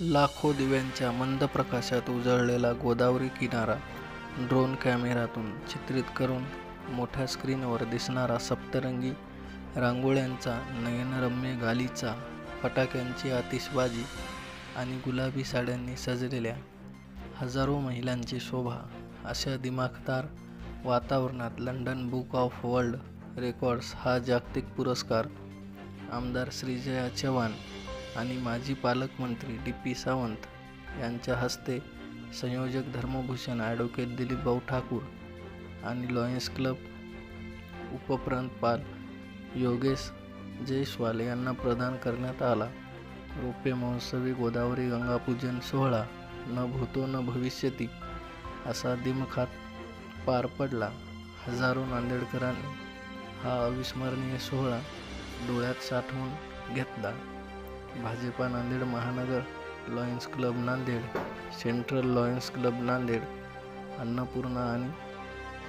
लाखो दिव्यांच्या मंद प्रकाशात उजळलेला गोदावरी किनारा ड्रोन कॅमेऱ्यातून चित्रित करून मोठ्या स्क्रीनवर दिसणारा सप्तरंगी रांगोळ्यांचा नयनरम्य गालीचा फटाक्यांची आतिषबाजी आणि गुलाबी साड्यांनी सजलेल्या हजारो महिलांची शोभा अशा दिमाखदार वातावरणात London book of world records हा जागतिक पुरस्कार. आमदार श्रीजया चव्हाण आणि माजी पालकमंत्री डी पी सावंत यांच्या हस्ते संयोजक धर्मभूषण ॲडव्होकेट दिलीपभाऊ ठाकूर आणि लॉयन्स क्लब उपप्रांतपाल योगेश जयस्वाल यांना प्रदान करण्यात आला. रोपे महोत्सवी गोदावरी गंगापूजन सोहळा न भूतो न भविष्यती असा दिमखात पार पडला. हजारो नांदेडकरांनी हा अविस्मरणीय सोहळा डोळ्यात साठवून घेतला. भाजपा नांदेड महानगर lions club Nanded central lions club Nanded Annapurna आणि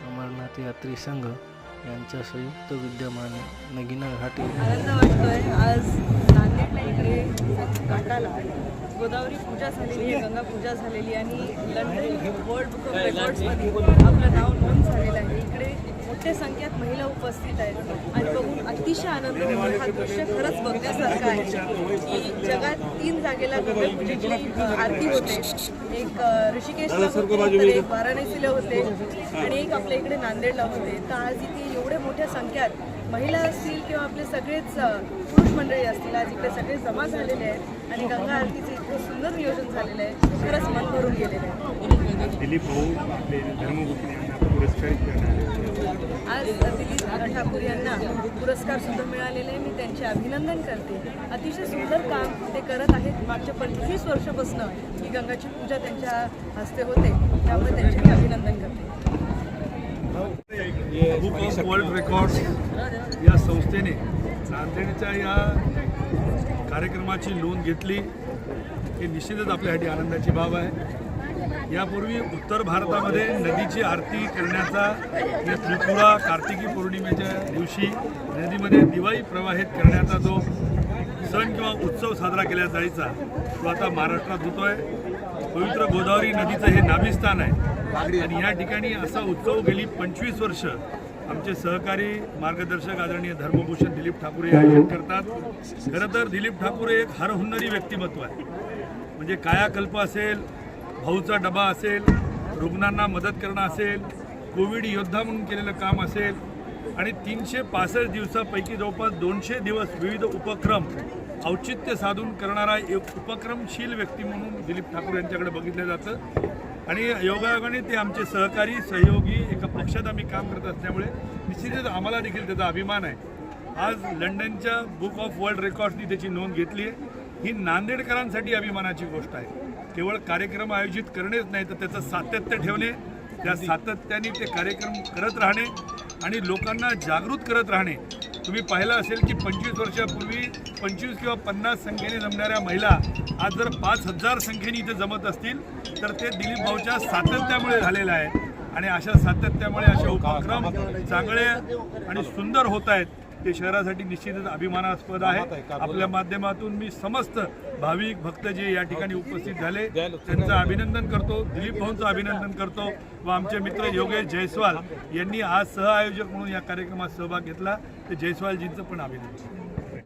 अमरनाथ यात्री संघ यांच्या संयुक्त विद्यमाने नगिना घाटी आनंद वाटतोय आज नांदेडला इकडे घाटाला गोदावरी पूजा झालेली आहे गंगा पूजा झालेली आणि लंडन वर्ल्ड बुक ऑफ रेकॉर्ड्समध्ये आपलं नाव नोंद झालेलं आहे. इकडे मोठ्या संख्येत महिला उपस्थित आहेत. आणि बघून अतिशय आनंद होतो. हा दृश्य खरंच बघण्यासारखं आहे. की जगात तीन जागेला गंगा पूजेची अ, आरती होते. एक ऋषिकेशला होते एक वाराणसीला होते आणि एक आपल्या इकडे नांदेडला होते. तर आज इथे एवढ्या मोठ्या संख्यात महिला असतील किंवा आपले सगळेच पुरुष मंडळी असतील आज इकडे सगळे जमा झालेले आहेत. आणि गंगा आरतीचं इतकं सुंदर नियोजन झालेलं आहे. खरंच मन भरून गेलेलं आहे. दिलीप भाऊ आपले यांना. आज दिलीप ठाकूर यांना पुरस्कार सुद्धा मिळालेला आहे. मी त्यांचे अभिनंदन करते. अतिशय सुंदर काम ते करत आहेत. मागच्या पंचवीस वर्षापासून ही गंगाची पूजा त्यांच्या हस्ते होते. त्यामुळे त्यांचे मी अभिनंदन करते. बुक ऑफ वर्ल्ड रेकॉर्ड्स या संस्थेने नांदेडच्या या कार्यक्रमाची नोंद घेतली. हे निश्चितच आपल्यासाठी आनंदाची बाब आहे. यापूर्वी उत्तर भारतामध्ये नदीची आरती करण्याचा म्हणजे त्रिपुरा कार्तिकी पौर्णिमेच्या दिवशी नदीमध्ये दिवाळी प्रवाहित करण्याचा जो सण किंवा उत्सव साजरा केला जायचा तो आता महाराष्ट्रात होतोय. पवित्र गोदावरी नदीचं हे नाभिस्थान आहे. आणि या ठिकाणी असा उत्सव गेली पंचवीस वर्ष आमचे सहकारी मार्गदर्शक आदरणीय धर्मभूषण दिलीप ठाकूर हे आयोजन करतात. खरं तर दिलीप ठाकूर एक हरहुन्नरी व्यक्तिमत्व आहे. म्हणजे कायाकल्प असेल भाऊचा डबा असेल रुग्णांना मदत करणं असेल कोविड योद्धा म्हणून केलेलं काम असेल आणि तीनशे पासष्ट दिवसापैकी जवळपास दोनशे दिवस विविध उपक्रम औचित्य साधून करणारा एक उपक्रमशील व्यक्ती म्हणून दिलीप ठाकूर यांच्याकडे बघितलं जातं. आणि योगायोगाने ते आमचे सहकारी सहयोगी एका पक्षात आम्ही काम करत असल्यामुळे निश्चितच आम्हाला देखील त्याचा अभिमान आहे. आज लंडनच्या बुक ऑफ वर्ल्ड रेकॉर्ड्सनी त्याची नोंद घेतली आहे. ही नांदेडकरांसाठी अभिमानाची गोष्ट आहे. केवळ कार्यक्रम आयोजित करणेच नाही तर त्याचं सातत्य ठेवणे त्या सातत्याने ते कार्यक्रम करत राहणे आणि लोकांना जागृत करत राहणे. तुम्ही पाहिलं असेल की पंचवीस वर्षापूर्वी पंचवीस किंवा पन्नास संख्येने जमणाऱ्या महिला आज जर पाच हजार संख्येने इथे जमत असतील तर ते दिलीप भाऊच्या सातत्यामुळे झालेलं आहे. आणि अशा सातत्यामुळे असे उपक्रम चांगले आणि सुंदर होत आहेत ते शहरासाठी निश्चितच अभिमानास्पद आहे. आपल्या माध्यमातून मी समस्त भाविक भक्त जे या ठिकाणी उपस्थित झाले. त्यांचं अभिनंदन करतो दिलीप भाऊंचं अभिनंदन करतो व आमचे मित्र योगेश जयस्वाल यांनी आज सहआयोजक म्हणून या कार्यक्रमात सहभाग घेतला. ते जयस्वालजींचं पण अभिनंदन.